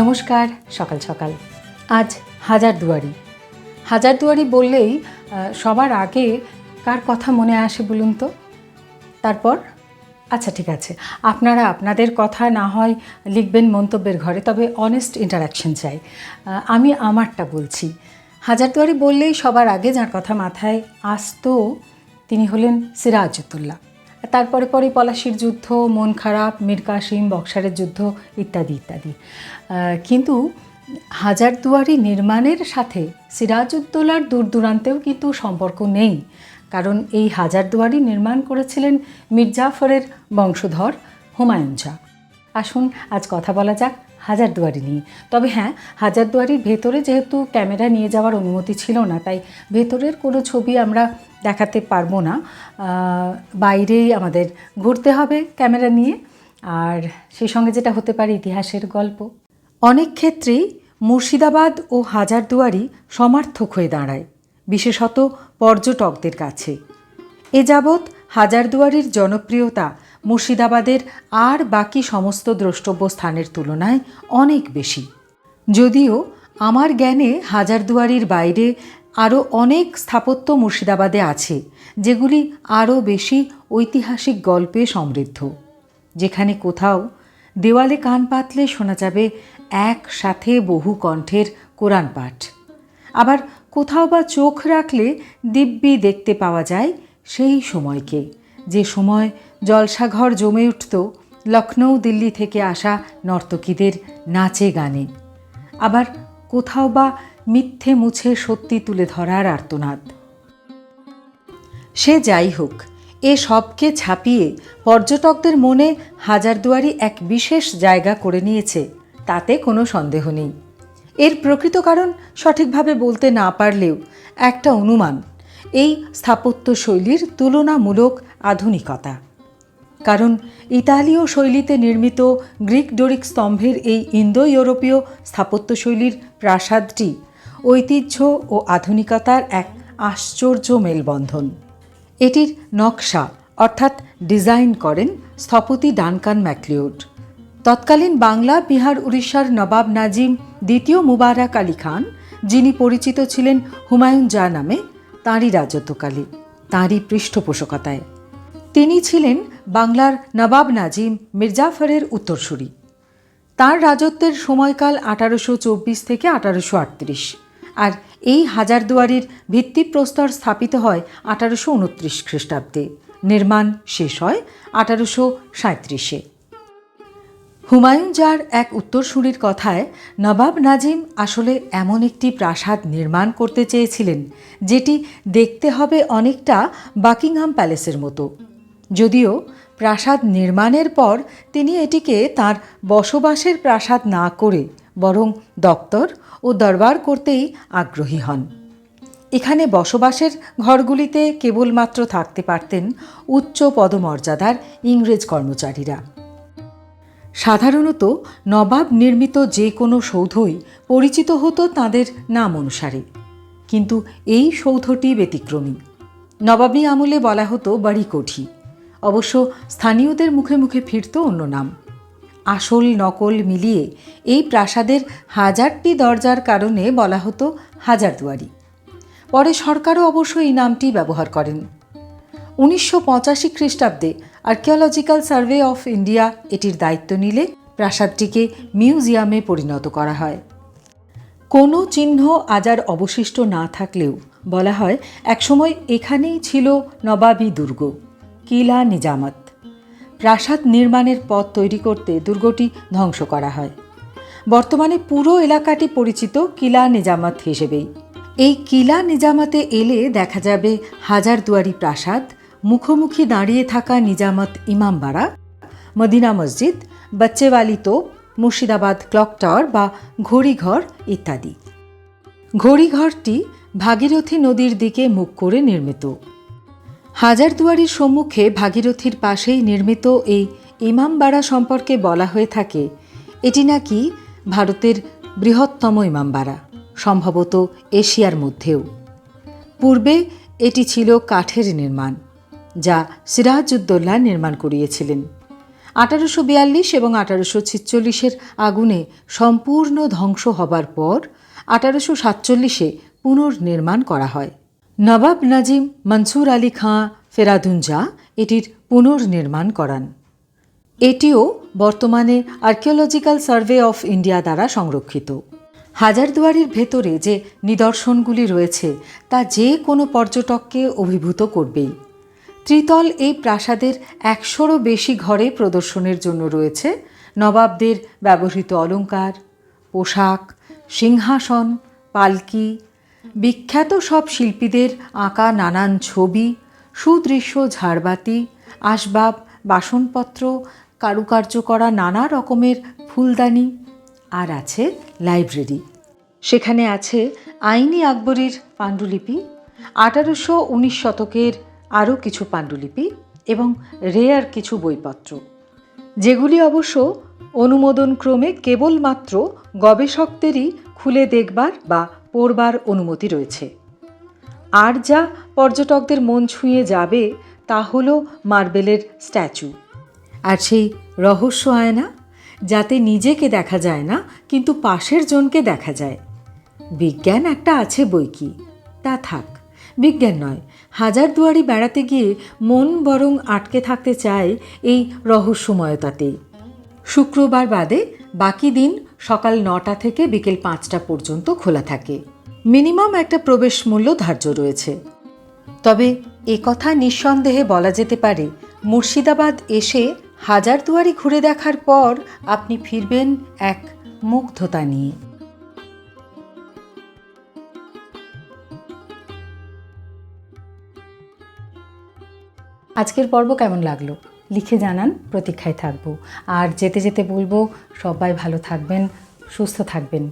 নমস্কার, সকাল সকাল। আজ হাজারদুয়ারি হাজারদুয়ারি বললেই সবার আগে কার কথা মনে আসে বলুন তো? তারপর? আচ্ছা ঠিক আছে। আপনারা আপনাদের কথা না হয় লিখবেন মন্তব্যের ঘরে, তবে অনেস্ট ইন্টারাকশন চাই। আমি আমারটা বলছি। হাজারদুয়ারি বললেই সবার আগে যার কথা মাথায় আসতো, তিনি হলেন সিরাজউদ্দৌলা তারপরে পরে পলাশির যুদ্ধ, মন খারাপ, মীর কাসিম, বক্সারের যুদ্ধ ইত্যাদি ইত্যাদি। কিন্তু হাজারদুয়ারি নির্মাণের সাথে সিরাজউদ্দৌলার দূর দূরান্তেও কিন্তু সম্পর্ক নেই। কারণ এই হাজারদুয়ারি নির্মাণ করেছিলেন মির্জাফরের বংশধর হুমায়ুন শাহ আসুন, আজ কথা বলা যাক হাজারদুয়ারি নিয়ে তবে হ্যাঁ হাজারদুয়ারির ভেতরে যেহেতু ক্যামেরা নিয়ে যাওয়ার অনুমতি ছিল না, তাই ভেতরের কোনো ছবি আমরা দেখাতে পারব না। বাইরেই আমাদের ঘুরতে হবে ক্যামেরা নিয়ে। আর সেই সঙ্গে যেটা হতে পারে ইতিহাসের গল্প। অনেক ক্ষেত্রেই মুর্শিদাবাদ ও হাজারদুয়ারি সমার্থক হয়ে দাঁড়ায়, বিশেষত পর্যটকদের কাছে। এ যাবৎ হাজারদুয়ারির জনপ্রিয়তা মুর্শিদাবাদের আর বাকি সমস্ত দ্রষ্টব্য স্থানের তুলনায় অনেক বেশি। যদিও আমার জ্ঞানে হাজারদুয়ারির বাইরে আরও অনেক স্থাপত্য মুর্শিদাবাদে আছে, যেগুলি আরও বেশি ঐতিহাসিক গল্পে সমৃদ্ধ। যেখানে কোথাও দেওয়ালে কান পাতলে শোনা যাবে একসাথে বহু কণ্ঠের কোরআন পাঠ। আবার কোথাও বা চোখ রাখলে দিব্যি দেখতে পাওয়া যায় সেই সময়কে। যে সময় জলসাঘর জমে উঠত লখনৌ দিল্লি থেকে আসা নর্তকীদের নাচে গানে। আবার কোথাও বা মিথ্যে মুছে সত্যি তুলে ধরার আর্তনাদ। সে যাই হোক, এ সবকে ছাপিয়ে পর্যটকদের মনে হাজারদুয়ারি এক বিশেষ জায়গা করে নিয়েছে, তাতে কোনো সন্দেহ নেই। এর প্রকৃত কারণ সঠিকভাবে বলতে না পারলেও একটা অনুমান এই স্থাপত্য শৈলীর তুলনামূলক আধুনিকতা। কারণ ইতালীয় শৈলীতে নির্মিত গ্রিক ডোরিক স্তম্ভের এই ইন্দো ইউরোপীয় স্থাপত্যশৈলীর প্রাসাদটি ঐতিহ্য ও আধুনিকতার এক আশ্চর্য মেলবন্ধন। এটির নকশা অর্থাৎ ডিজাইন করেন স্থপতি ডানকান ম্যাকলিউড তৎকালীন বাংলা, বিহার, উড়িষ্যার নবাব নাজিম দ্বিতীয় মুবারক আলী খান, যিনি পরিচিত ছিলেন হুমায়ুন জা নামে তাঁরই রাজত্বকালে, তাঁরই পৃষ্ঠপোষকতায়। তিনি ছিলেন বাংলার নবাব নাজিম মির্জাফরের উত্তরসূরি। তার রাজত্বের সময়কাল আঠারোশো চব্বিশ থেকে আঠারোশো আটত্রিশ আর এই হাজারদুয়ারির ভিত্তিপ্রস্তর স্থাপিত হয় আঠারোশো উনত্রিশ খ্রিস্টাব্দে। নির্মাণ শেষ হয় আঠারোশো সাঁত্রিশে হুমায়ুন জার এক উত্তরসূরির কথায়, নবাব নাজিম আসলে এমন একটি প্রাসাদ নির্মাণ করতে চেয়েছিলেন, যেটি দেখতে হবে অনেকটা বাকিংহাম প্যালেসের মতো। যদিও প্রাসাদ নির্মাণের পর তিনি এটিকে তার বসবাসের প্রাসাদ না করে বরং দপ্তর ও দরবার করতেই আগ্রহী হন। এখানে বসবাসের ঘরগুলিতে কেবলমাত্র থাকতে পারতেন উচ্চ পদমর্যাদার ইংরেজ কর্মচারীরা। সাধারণত নবাব নির্মিত যে কোনো সৌধই পরিচিত হতো তাদের নাম অনুসারে। কিন্তু এই সৌধটি ব্যতিক্রমী। নবাবী আমলে বলা হতো বাড়িকঠি। অবশ্য স্থানীয়দের মুখে মুখে ফিরত অন্য নাম। আসল নকল মিলিয়ে এই প্রাসাদের হাজারটি দরজার কারণে বলা হতো হাজারদুয়ারি। পরে সরকারও অবশ্য এই নামটি ব্যবহার করেন। উনিশশো পঁচাশি খ্রিস্টাব্দে আর্কিওলজিক্যাল সার্ভে অফ ইন্ডিয়া এটির দায়িত্ব নিলে প্রাসাদটিকে মিউজিয়ামে পরিণত করা হয়। কোনো চিহ্ন আজার অবশিষ্ট না থাকলেও বলা হয় একসময় এখানেই ছিল নবাবী দুর্গ, কিলা নিজামত। প্রাসাদ নির্মাণের পথ তৈরি করতে দুর্গটি ধ্বংস করা হয়। বর্তমানে পুরো এলাকাটি পরিচিত কিলা নিজামত হিসেবেই। এই কিলা নিজামতে এলে দেখা যাবে হাজারদুয়ারি প্রাসাদ মুখোমুখি দাঁড়িয়ে থাকা নিজামত ইমামবাড়া মদিনা মসজিদ, বাচ্চেওয়ালি তোপ, মুর্শিদাবাদ ক্লক টাওয়ার বা ঘড়িঘর ইত্যাদি। ঘড়িঘরটি ভাগীরথী নদীর দিকে মুখ করে নির্মিত। হাজারদুয়ারির সম্মুখে ভাগীরথীর পাশেই নির্মিত এই ইমামবাড়া সম্পর্কে বলা হয়ে থাকে, এটি নাকি ভারতের বৃহত্তম ইমামবাড়া সম্ভবত এশিয়ার মধ্যেও। পূর্বে এটি ছিল কাঠের নির্মাণ। যা সিরাজউদ্দৌলা নির্মাণ করিয়েছিলেন। আঠারোশো বিয়াল্লিশ এবং আঠারোশো ছিচল্লিশের আগুনে সম্পূর্ণ ধ্বংস হবার পর আঠারোশো সাতচল্লিশে পুনর্নির্মাণ করা হয়। নবাব নাজিম মনসুর আলী খাঁ ফেরাদুঞ্জা এটির পুনর্নির্মাণ করান। এটিও বর্তমানে আর্কিওলজিক্যাল সার্ভে অফ ইন্ডিয়া দ্বারা সংরক্ষিত। হাজারদুয়ারির ভেতরে যে নিদর্শনগুলি রয়েছে, তা যে কোনো পর্যটককে অভিভূত করবেই। ত্রিতল এই প্রাসাদের একশোরও বেশি ঘরে প্রদর্শনের জন্য রয়েছে। নবাবদের ব্যবহৃত অলংকার, পোশাক, সিংহাসন, পালকি, বিখ্যাত সব শিল্পীদের আঁকা নানান ছবি, সুদৃশ্য ঝাড়বাতি, আসবাব, বাসনপত্র, কারুকার্য করা নানা রকমের ফুলদানি, আর আছে লাইব্রেরি। সেখানে আছে আইনি আকবরের পাণ্ডুলিপি। আঠারোশো উনিশ শতকের আরও কিছু পাণ্ডুলিপি এবং রেয়ার কিছু বইপত্র। যেগুলি অবশ্য অনুমোদনক্রমে কেবলমাত্র গবেষকদেরই খুলে দেখবার বা পড়বার অনুমতি রয়েছে। আর যা পর্যটকদের মন ছুঁয়ে যাবে তা হল মার্বেলের স্ট্যাচু। আর সেই রহস্য আয়না, যাতে নিজেকে দেখা যায় না, কিন্তু পাশের জনকে দেখা যায়। বিজ্ঞান একটা আছে বই কি? তা থাক, বিজ্ঞান নয় হাজারদুয়ারি বেড়াতে গিয়ে মন বরং আটকে থাকতে চায় এই রহস্যময়তাতেই শুক্রবার বাদে বাকি দিন সকাল নটা থেকে বিকেল পাঁচটা পর্যন্ত খোলা থাকে। মিনিমাম একটা প্রবেশ মূল্য ধার্য রয়েছে। তবে এ কথা নিঃসন্দেহে বলা যেতে পারে, মুর্শিদাবাদ এসে হাজারদুয়ারি ঘুরে দেখার পর আপনি ফিরবেন এক মুগ্ধতা নিয়ে। আজকের পর্ব কেমন লাগল? লিখে জানান, প্রতীক্ষায় থাকব। আর যেতে যেতে বলব, সবাই ভালো থাকবেন, সুস্থ থাকবেন।